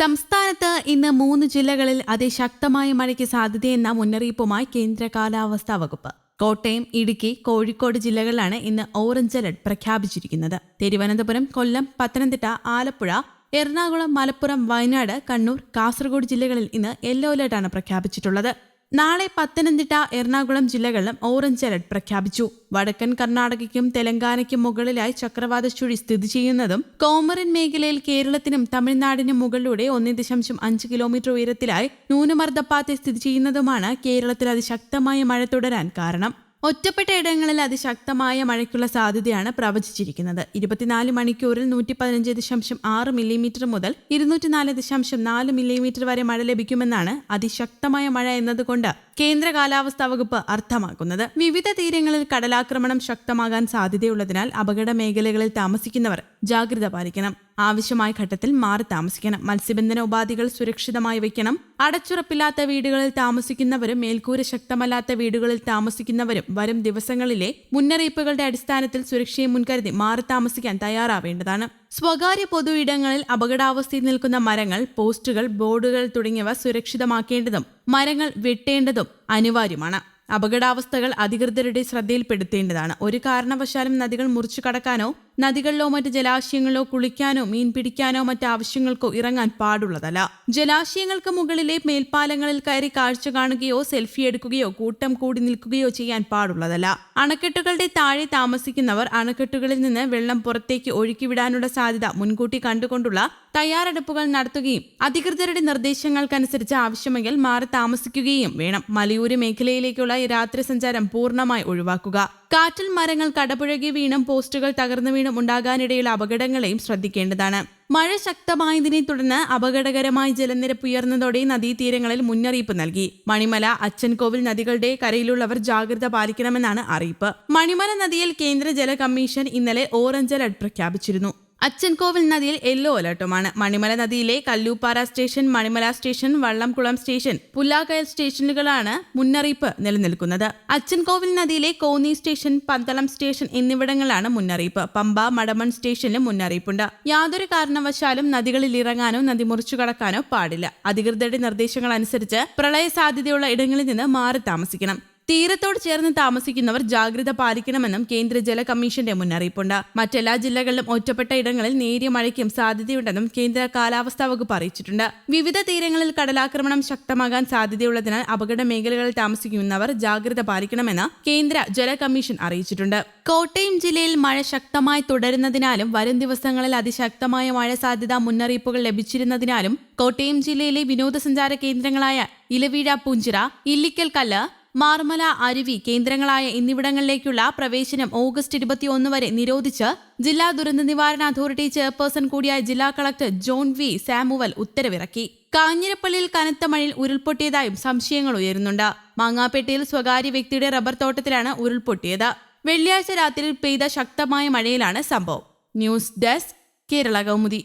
സംസ്ഥാനത്ത് ഇന്ന് മൂന്ന് ജില്ലകളിൽ അതിശക്തമായ മഴയ്ക്ക് സാധ്യതയെന്ന മുന്നറിയിപ്പുമായി കേന്ദ്ര കാലാവസ്ഥാ വകുപ്പ്. കോട്ടയം ഇടുക്കി കോഴിക്കോട് ജില്ലകളിലാണ് ഇന്ന് ഓറഞ്ച് അലർട്ട് പ്രഖ്യാപിച്ചിരിക്കുന്നത്. തിരുവനന്തപുരം കൊല്ലം പത്തനംതിട്ട ആലപ്പുഴ എറണാകുളം മലപ്പുറം വയനാട് കണ്ണൂർ കാസർഗോഡ് ജില്ലകളിൽ ഇന്ന് യെല്ലോ അലർട്ടാണ് പ്രഖ്യാപിച്ചിട്ടുള്ളത്. നാളെ പത്തനംതിട്ട എറണാകുളം ജില്ലകളിലും ഓറഞ്ച് അലർട്ട് പ്രഖ്യാപിച്ചു. വടക്കൻ കർണാടകയ്ക്കും തെലങ്കാനയ്ക്കും മുകളിലായി ചക്രവാത ചുഴി സ്ഥിതി ചെയ്യുന്നതും കോമറിൻ മേഖലയിൽ കേരളത്തിനും തമിഴ്നാടിനും മുകളിലൂടെ ഒന്നേ ദശാംശം അഞ്ച് കിലോമീറ്റർ ഉയരത്തിലായി ന്യൂനമർദ്ദപ്പാത്തി സ്ഥിതി ചെയ്യുന്നതുമാണ് കേരളത്തിൽ അതിശക്തമായ മഴ തുടരാൻ കാരണം. ഒറ്റപ്പെട്ട ഇടങ്ങളിൽ അതിശക്തമായ മഴയ്ക്കുള്ള സാധ്യതയാണ് പ്രവചിച്ചിരിക്കുന്നത്. ഇരുപത്തിനാല് മണിക്കൂറിൽ നൂറ്റി പതിനഞ്ച് ദശാംശം ആറ് മില്ലിമീറ്റർ മുതൽ ഇരുന്നൂറ്റിനാല് ദശാംശം നാല് മില്ലിമീറ്റർ വരെ മഴ ലഭിക്കുമെന്നാണ് അതിശക്തമായ മഴ എന്നതുകൊണ്ട് കേന്ദ്ര കാലാവസ്ഥാ വകുപ്പ് അർത്ഥമാക്കുന്നത്. വിവിധ തീരങ്ങളിൽ കടലാക്രമണം ശക്തമാകാൻ സാധ്യതയുള്ളതിനാൽ അപകട മേഖലകളിൽ താമസിക്കുന്നവർ ജാഗ്രത പാലിക്കണം. ആവശ്യമായ ഘട്ടത്തിൽ മാറി താമസിക്കണം. മത്സ്യബന്ധന ഉപാധികൾ സുരക്ഷിതമായി വയ്ക്കണം. അടച്ചുറപ്പില്ലാത്ത വീടുകളിൽ താമസിക്കുന്നവരും മേൽക്കൂര ശക്തമല്ലാത്ത വീടുകളിൽ താമസിക്കുന്നവരും വരും ദിവസങ്ങളിലെ മുന്നറിയിപ്പുകളുടെ അടിസ്ഥാനത്തിൽ സുരക്ഷയെ മുൻകരുതി മാറി താമസിക്കാൻ തയ്യാറാവേണ്ടതാണ്. സ്വകാര്യ പൊതു ഇടങ്ങളിൽ അപകടാവസ്ഥയിൽ നിൽക്കുന്ന മരങ്ങൾ പോസ്റ്റുകൾ ബോർഡുകൾ തുടങ്ങിയവ സുരക്ഷിതമാക്കേണ്ടതും മരങ്ങൾ വെട്ടേണ്ടതും അനിവാര്യമാണ്. അപകടാവസ്ഥകൾ അധികൃതരുടെ ശ്രദ്ധയിൽപ്പെടുത്തേണ്ടതാണ്. ഒരു കാരണവശാലും നദികൾ മുറിച്ചു കടക്കാനോ നദികളിലോ മറ്റ് ജലാശയങ്ങളിലോ കുളിക്കാനോ മീൻ പിടിക്കാനോ മറ്റ് ആവശ്യങ്ങൾക്കോ ഇറങ്ങാൻ പാടുള്ളതല്ല. ജലാശയങ്ങൾക്ക് മുകളിലെ മേൽപ്പാലങ്ങളിൽ കയറി കാഴ്ച കാണുകയോ സെൽഫി എടുക്കുകയോ കൂട്ടം കൂടി നിൽക്കുകയോ ചെയ്യാൻ പാടുള്ളതല്ല. അണക്കെട്ടുകളുടെ താഴെ താമസിക്കുന്നവർ അണക്കെട്ടുകളിൽ നിന്ന് വെള്ളം പുറത്തേക്ക് ഒഴുക്കിവിടാനുള്ള സാധ്യത മുൻകൂട്ടി കണ്ടുകൊണ്ടുള്ള തയ്യാറെടുപ്പുകൾ നടത്തുകയും അധികൃതരുടെ നിർദ്ദേശങ്ങൾക്കനുസരിച്ച് ആവശ്യമെങ്കിൽ മാറി താമസിക്കുകയും വേണം. മലയോര മേഖലയിലേക്കുള്ള രാത്രി സഞ്ചാരം പൂർണമായി ഒഴിവാക്കുക. കാറ്റിൽ മരങ്ങൾ കടപുഴകി വീണും പോസ്റ്റുകൾ തകർന്നു വീണും ഉണ്ടാകാനിടയുള്ള അപകടങ്ങളെയും ശ്രദ്ധിക്കേണ്ടതാണ്. മഴ ശക്തമായതിനെ തുടർന്ന് അപകടകരമായി ജലനിരപ്പ് ഉയർന്നതോടെ നദീതീരങ്ങളിൽ മുന്നറിയിപ്പ് നൽകി. മണിമല അച്ഛൻകോവിൽ നദികളുടെ കരയിലുള്ളവർ ജാഗ്രത പാലിക്കണമെന്നാണ് അറിയിപ്പ്. മണിമല നദിയിൽ കേന്ദ്ര ജല കമ്മീഷൻ ഇന്നലെ ഓറഞ്ച് അലർട്ട് പ്രഖ്യാപിച്ചിരുന്നു. അച്ചൻകോവിൽ നദിയിൽ യെല്ലോ അലർട്ടുമാണ്. മണിമല നദിയിലെ Kalloopara station Manimala station Vallamkulam station Pullakayar സ്റ്റേഷനുകളാണ് മുന്നറിയിപ്പ് നിലനിൽക്കുന്നത്. അച്ചൻകോവിൽ നദിയിലെ കോന്നി സ്റ്റേഷൻ പന്തളം സ്റ്റേഷൻ എന്നിവിടങ്ങളിലാണ് മുന്നറിയിപ്പ്. പമ്പ മടമൺ സ്റ്റേഷനിലും മുന്നറിയിപ്പുണ്ട്. യാതൊരു കാരണവശാലും നദികളിൽ ഇറങ്ങാനോ നദി മുറിച്ചു കടക്കാനോ പാടില്ല. അധികൃതരുടെ നിർദ്ദേശങ്ങൾ അനുസരിച്ച് പ്രളയ സാധ്യതയുള്ള ഇടങ്ങളിൽ നിന്ന് മാറി താമസിക്കണം. തീരത്തോട് ചേർന്ന് താമസിക്കുന്നവർ ജാഗ്രത പാലിക്കണമെന്നും കേന്ദ്ര ജല കമ്മീഷന്റെ മുന്നറിയിപ്പുണ്ട്. മറ്റെല്ലാ ജില്ലകളിലും ഒറ്റപ്പെട്ട ഇടങ്ങളിൽ നേരിയ മഴയ്ക്കും സാധ്യതയുണ്ടെന്നും കേന്ദ്ര കാലാവസ്ഥാ വകുപ്പ് അറിയിച്ചിട്ടുണ്ട്. വിവിധ തീരങ്ങളിൽ കടലാക്രമണം ശക്തമാകാൻ സാധ്യതയുള്ളതിനാൽ അപകട മേഖലകളിൽ താമസിക്കുന്നവർ ജാഗ്രത പാലിക്കണമെന്ന് കേന്ദ്ര ജല കമ്മീഷൻ അറിയിച്ചിട്ടുണ്ട്. കോട്ടയം ജില്ലയിൽ മഴ ശക്തമായി തുടരുന്നതിനാലും വരും ദിവസങ്ങളിൽ അതിശക്തമായ മഴ സാധ്യത മുന്നറിയിപ്പുകൾ ലഭിച്ചിരുന്നതിനാലും കോട്ടയം ജില്ലയിലെ വിനോദസഞ്ചാര കേന്ദ്രങ്ങളായ ഇലവീഴ പുഞ്ചിറ ഇല്ലിക്കൽ കല്ല് മാർമല അരുവി കേന്ദ്രങ്ങളായ എന്നിവിടങ്ങളിലേക്കുള്ള പ്രവേശനം ഓഗസ്റ്റ് ഇരുപത്തിയൊന്ന് വരെ നിരോധിച്ച് ജില്ലാ ദുരന്ത നിവാരണ അതോറിറ്റി ചെയർപേഴ്സൺ കൂടിയായ ജില്ലാ കളക്ടർ ജോൺ വി. സാമുവൽ ഉത്തരവിറക്കി. കാഞ്ഞിരപ്പള്ളിയിൽ കനത്ത മഴയിൽ ഉരുൾപൊട്ടിയതായും സംശയങ്ങൾ ഉയരുന്നുണ്ട്. മാങ്ങാപ്പേട്ടയിൽ സ്വകാര്യ വ്യക്തിയുടെ റബ്ബർ തോട്ടത്തിലാണ് ഉരുൾപൊട്ടിയത്. വെള്ളിയാഴ്ച രാത്രിയിൽ പെയ്ത ശക്തമായ മഴയിലാണ് സംഭവം. News desk Kerala Kaumudi.